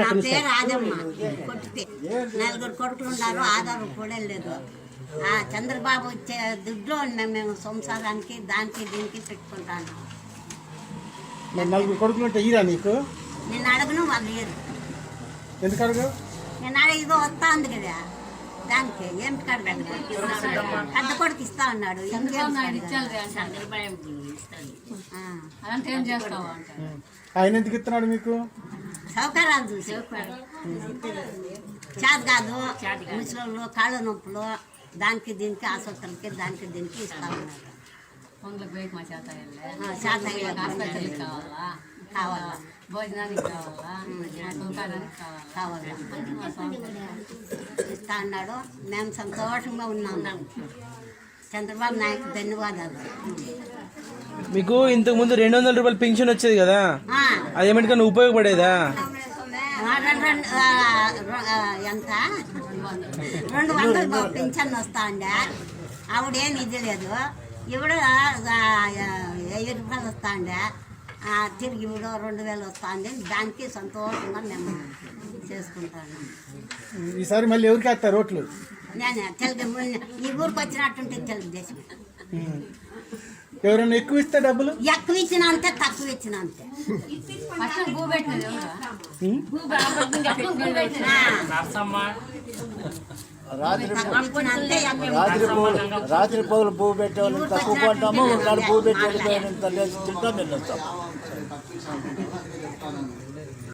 నా పేరు ఆదమ్మ. కొట్టితే నలుగురు కొడుకులు ఉన్నారు ఆధార్ కూడా లేదు. ఆ చంద్రబాబు ఇచ్చే దుడ్లో మేము మేము సంసారానికి దానికి దీనికి పెట్టుకుంటాను. మరి నలుగురు కొడుకులు ఉంటే ఈరా నీకు? నేను అడగను వాళ్ళు లేరు ఎందుకు అడుగు నేను అడిగిదో వస్తా ఉంది కదా. దానికి ఏం కడగండి పెద్ద కొడుకు ఇస్తా ఉన్నాడు ఆయన ఎందుకు ఇస్తున్నాడు మీకు? సౌకర్యాలు చూసి. చేత కాదు ముసలు కాళ్ళ నొప్పులు దానికి దీనికి ఆసుపత్రులకి దానికి దీనికి ఇస్తా ఉన్నారు కావాలా? కావాలా. భోజనానికి కావాలా? సౌకర్యానికి కావాలా? కావాలా. ఇస్తా అన్నాడు. మేము సంతోషంగా ఉన్నాం. చంద్రబాబు నాయకు ధన్యవాదాలు. మీకు ఇంతకు ముందు రెండు వందల రూపాయలు పెన్షన్ వచ్చేది కదా? ఆ, అది ఏమిటికన్నా ఉపయోగపడేదా? ఎంత? రెండు వందలు పింఛన్ వస్తా ఉండే ఆవిడేం ఇది లేదు. ఇవిడ వెయ్యి రూపాయలు వస్తా ఉండే తిరిగి ఇవిడ రెండు వేలు వస్తా ఉంది దానికి సంతోషంగా మేము చేసుకుంటాను. ఈసారి మళ్ళీ ఎవరికి వేస్తారు ఓట్లు? నేను తెలుగు ఈ ఊరికి వచ్చినట్టుంటే తెలుగుదేశం. ఎవరైనా ఎక్కువ ఇస్తే డబ్బులు? ఎక్కువ ఇచ్చిన అంతే తక్కువ ఇచ్చిన అంతే. రాత్రి పౌలు రాత్రి పౌలు పువ్వు పెట్టేవాళ్ళని తక్కువ కొంటాము ఉన్నాడు పువ్వు పెట్టేవాళ్ళు లేచి తింటాం వెళ్ళొస్తాం